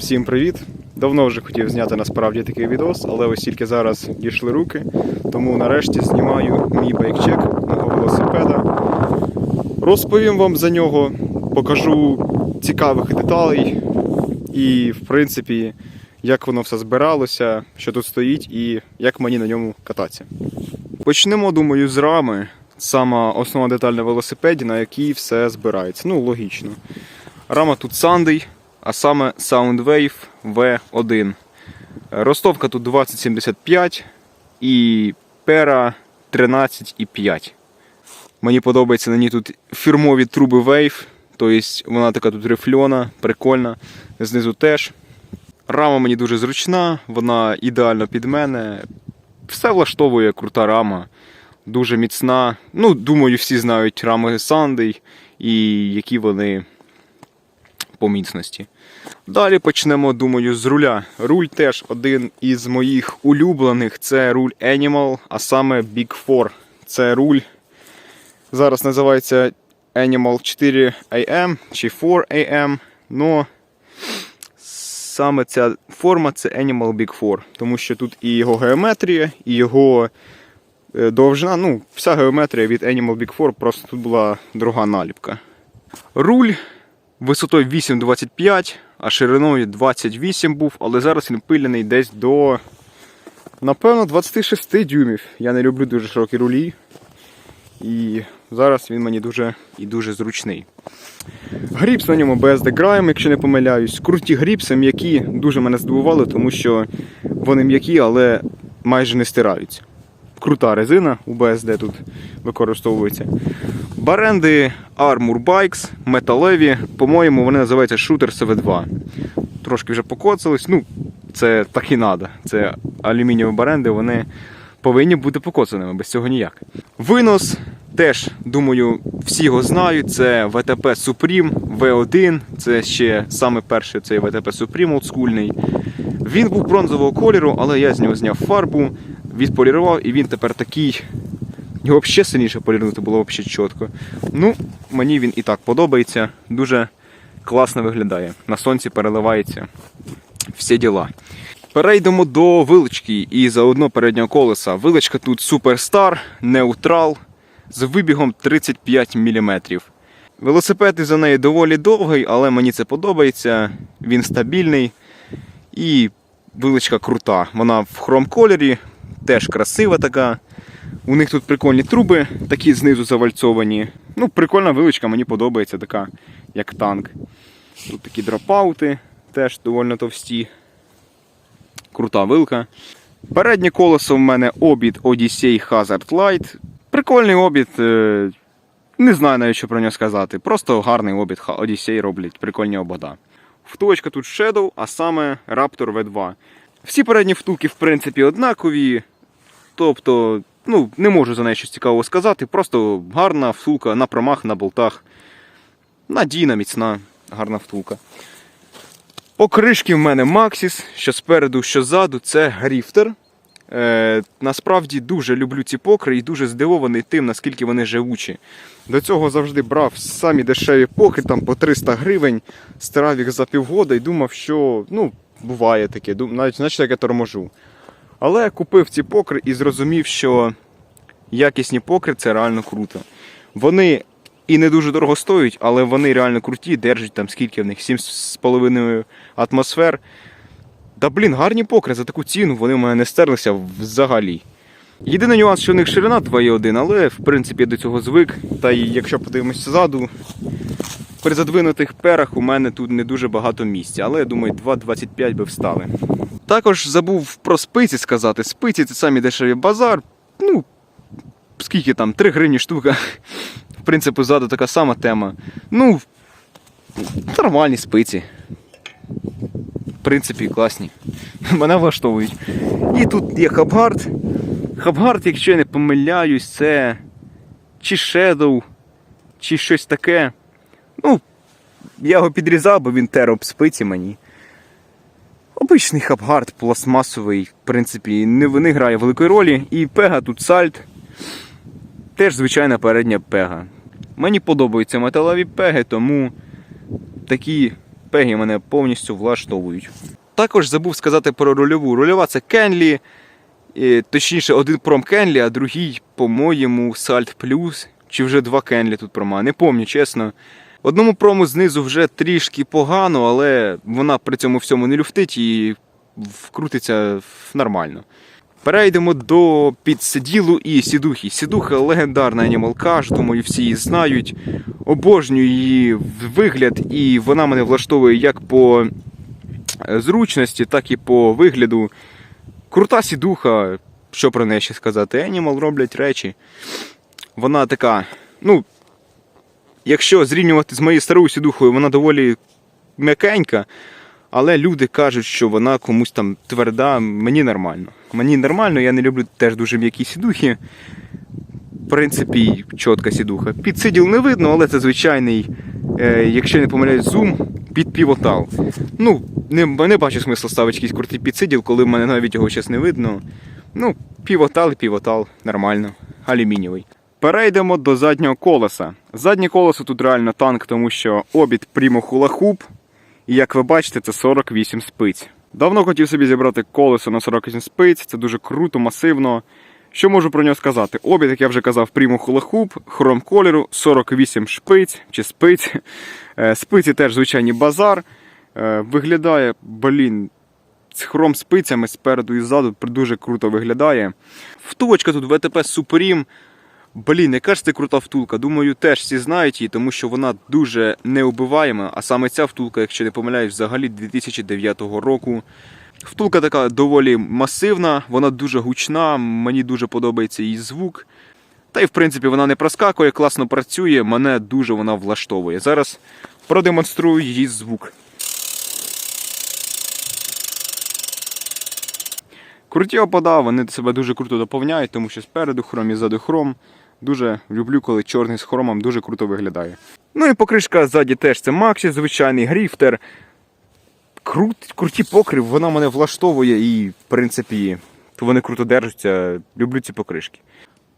Всім привіт! Давно вже хотів зняти насправді такий відос, але ось тільки зараз дійшли руки, тому нарешті знімаю мій байкчек мого велосипеда. Розповім вам за нього, покажу цікавих деталей і, в принципі, як воно все збиралося, що тут стоїть і як мені на ньому кататися. Почнемо, думаю, з рами. Сама основна деталь на велосипеді, на якій все збирається. Ну, логічно. Рама тут Sunday, а саме Soundwave V1. Ростовка тут 2075 і пера 13,5. Мені подобається на ній тут фірмові труби Wave, тобто вона така тут рифльона, прикольна. Знизу теж. Рама мені дуже зручна, вона ідеально під мене. Все влаштовує крута рама, дуже міцна. Ну, думаю, всі знають рами Sunday і які вони по міцності. Далі почнемо, думаю, з руля. Руль теж один із моїх улюблених це руль Animal, а саме Big 4. Це руль зараз називається Animal 4 AM чи 4 AM. Но саме ця форма це Animal Big 4, тому що тут і його геометрія, і його е, довжина. Ну, вся геометрія від Animal Big 4, просто тут була друга наліпка. Руль висотою 8,25, а шириною 28 був, але зараз він пиляний десь до, напевно, 26 дюймів. Я не люблю дуже широкі рулі. І зараз він мені дуже і дуже зручний. Гріпс на ньому BSD Grime, якщо не помиляюсь. Круті гріпси, м'які, дуже мене здивували, тому що вони м'які, але майже не стираються. Крута резина у BSD тут використовується. Баренди Armour Bikes, металеві. По-моєму, вони називаються Shooter CV2. Трошки вже покоцались. Ну, це так і треба. Це алюмінієві баренди, вони повинні бути покоцаними, без цього ніяк. Винос теж, думаю, всі його знають. Це VTP Supreme V1. Це ще саме перший цей VTP Supreme олдскульний. Він був бронзового кольору, але я з нього зняв фарбу, відполірував, і він тепер такий. Його ще сильніше полірнути було взагалі чітко. Ну, мені він і так подобається. Дуже класно виглядає. На сонці переливається всі діла. Перейдемо до вилочки і заодно переднього колеса. Вилочка тут Superstar, неутрал з вибігом 35 мм. Велосипед із за неї доволі довгий, але мені це подобається. Він стабільний і вилочка крута. Вона в хром кольорі, теж красива така. У них тут прикольні труби, такі знизу завальцовані. Ну, прикольна вилочка, мені подобається, така, як танк. Тут такі дропаути, теж доволі товсті. Крута вилка. Переднє колесо в мене обід Odyssey Hazard Light. Прикольний обід. е, Не знаю навіть що про нього сказати. Просто гарний обід Odyssey роблять, прикольні обода. Втулочка тут Shadow, а саме Raptor V2. Всі передні втулки, в принципі, однакові. Тобто, ну, не можу за неї щось цікавого сказати. Просто гарна втулка на промах, на болтах. Надійна, міцна, гарна втулка. Покришки в мене Maxis, що спереду, що ззаду, це гріфтер. Е, насправді дуже люблю ці покри і дуже здивований тим, наскільки вони живучі. До цього завжди брав самі дешеві покри, там по 300 гривень, стирав їх за півгода і думав, що ну, буває таке, навіть значить як я торможу. Але купив ці покри і зрозумів, що якісні покри це реально круто. Вони і не дуже дорого стоять, але вони реально круті, держать там скільки в них 7,5 атмосфер. Та блін, гарні покри за таку ціну, вони в мене не стерлися взагалі. Єдиний нюанс, що у них ширина 2,1, але в принципі я до цього звик. Та й якщо подивимося ззаду, при задвинутих перах у мене тут не дуже багато місця, але я думаю, 2,25 би встали. Також забув про спиці сказати. Спиці це самі дешеві базар. Ну, скільки там, 3 гривні штука. В принципі, ззаду така сама тема. Ну, нормальні спиці. В принципі, класні. Мене влаштовують. І тут є хабгард. Хабгард, якщо я не помиляюсь, це чи Shadow, чи щось таке. Ну, я його підрізав, бо він тер об спиці мені. Обичний хабгард, пластмасовий, в принципі, не, не грає великої ролі. І пега тут сальт. Теж звичайна передня пега. Мені подобаються металеві пеги, тому такі пеги мене повністю влаштовують. Також забув сказати про рульову. Рульова це Кенлі, е, точніше, один пром Кенлі, а другий, по-моєму, Salt Plus, чи вже два Кенлі тут прома. Не пам'ятаю, чесно. Одному прому знизу вже трішки погано, але вона при цьому всьому не люфтить і вкрутиться нормально. Перейдемо до підсиділу і сідухи. Сідуха легендарна анімалкаш, думаю, всі її знають. Обожнюю її вигляд, і вона мене влаштовує як по зручності, так і по вигляду. Крута сідуха, що про неї ще сказати. Animal роблять речі. Вона така, ну, якщо зрівнювати з моєю старою сідухою, вона доволі м'якенька. Але люди кажуть, що вона комусь там тверда, мені нормально. Мені нормально, я не люблю теж дуже м'які сідухи. В принципі, чітка сідуха. Підсиділ не видно, але це звичайний, е, якщо не помиляюсь, зум під півотал. Ну, не, не бачу смислу ставити якийсь крутий підсиділ, коли в мене навіть його зараз не видно. Ну, півотал і півотал, нормально, алюмінієвий. Перейдемо до заднього колеса. Заднє колесо тут реально танк, тому що обід Primo І як ви бачите, це 48 спиць. Давно хотів собі зібрати колесо на 48 спиць, це дуже круто, масивно. Що можу про нього сказати? Обід, як я вже казав, Primo хром кольору, 48 шпиць чи спиць. Е, Спиці теж звичайний базар. Е, Виглядає, блін, з хром спицями спереду і ззаду дуже круто виглядає. Втулочка тут ВТП Supreme. Блін, яка ж це крута втулка. Думаю, теж всі знають її, тому що вона дуже неубиваєма. А саме ця втулка, якщо не помиляюсь, взагалі 2009 року. Втулка така доволі масивна, вона дуже гучна, мені дуже подобається її звук. Та й в принципі вона не проскакує, класно працює, мене дуже вона влаштовує. Зараз продемонструю її звук. Круті опада, вони себе дуже круто доповняють, тому що спереду хром і ззаду хром. Дуже люблю, коли чорний з хромом дуже круто виглядає. Ну і покришка ззаді теж це Максі, звичайний гріфтер. Крут, круті покрив, вона мене влаштовує і, в принципі, вони круто держаться. Люблю ці покришки.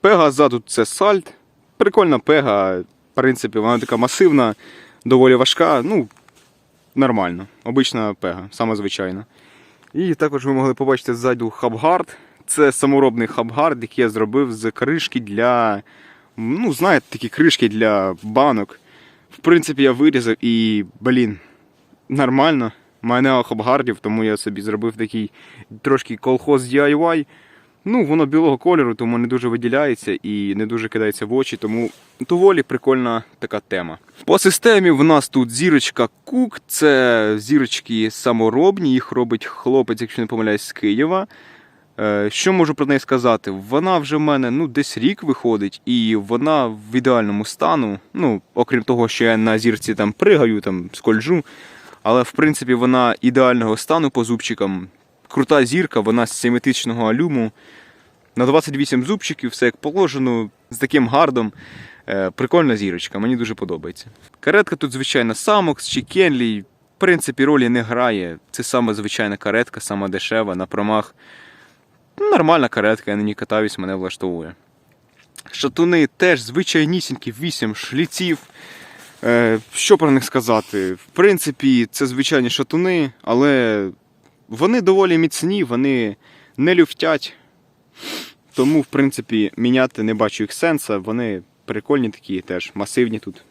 Пега ззаду це сальт. Прикольна пега. В принципі, вона така масивна, доволі важка. Ну, нормально. Обична пега, саме звичайна. І також ви могли побачити ззаду хабгард. Це саморобний хабгард, який я зробив з кришки для. Ну, знаєте, такі кришки для банок. В принципі, я вирізав і, блін, нормально. Мене хабгардів, тому я собі зробив такий трошки колхоз DIY. Ну, воно білого кольору, тому не дуже виділяється і не дуже кидається в очі, тому доволі прикольна така тема. По системі в нас тут зірочка Кук, це зірочки саморобні, їх робить хлопець, якщо не помиляюсь, з Києва. Е, Що можу про неї сказати? Вона вже в мене ну, десь рік виходить, і вона в ідеальному стану. Ну, окрім того, що я на зірці там пригаю, там скольжу. Але в принципі вона ідеального стану по зубчикам. Крута зірка, вона з симетричного алюму. На 28 зубчиків, все як положено, з таким гардом. Е, Прикольна зірочка, мені дуже подобається. Каретка тут, звичайно, Самокс чи Кенлі. В принципі, ролі не грає. Це саме звичайна каретка, сама дешева, на промах. Ну, Нормальна каретка, я на ній катаюсь, мене влаштовує. Шатуни теж звичайнісінькі, 8 шліців. Е, що про них сказати? В принципі, це звичайні шатуни, але вони доволі міцні, вони не люфтять. Тому, в принципі, міняти не бачу їх сенсу. Вони прикольні такі теж, масивні тут.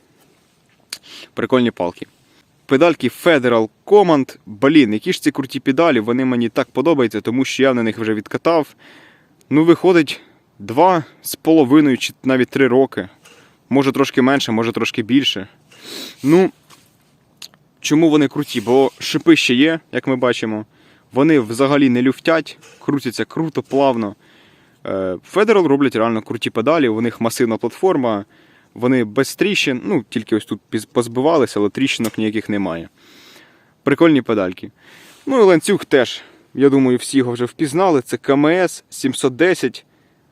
Прикольні палки. Педальки Federal Command. Блін, які ж ці круті педалі, вони мені так подобаються, тому що я на них вже відкатав. Ну, виходить, два з половиною чи навіть три роки. Може трошки менше, може трошки більше. Ну, чому вони круті? Бо шипи ще є, як ми бачимо. Вони взагалі не люфтять, крутяться круто, плавно. Federal роблять реально круті педалі, у них масивна платформа, вони без тріщин, ну тільки ось тут позбивалися, але тріщинок ніяких немає. Прикольні педальки. Ну і ланцюг теж, я думаю, всі його вже впізнали. Це КМС 710,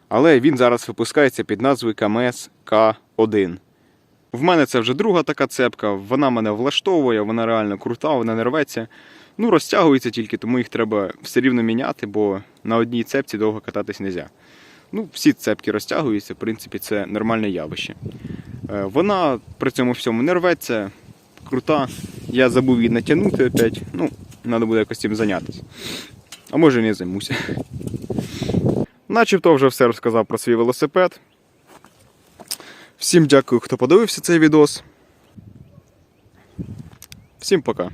але він зараз випускається під назвою КМС К1. В мене це вже друга така цепка, вона мене влаштовує, вона реально крута, вона не рветься. Ну, розтягується тільки, тому їх треба все рівно міняти, бо на одній цепці довго кататись не можна. Ну, всі цепки розтягуються, в принципі, це нормальне явище. Е, Вона при цьому всьому не рветься, крута. Я забув її натягнути опять. Ну, треба буде якось цим зайнятися. А може не займуся. Начебто вже все розказав про свій велосипед. Всім дякую, хто подивився цей відос. Всім пока.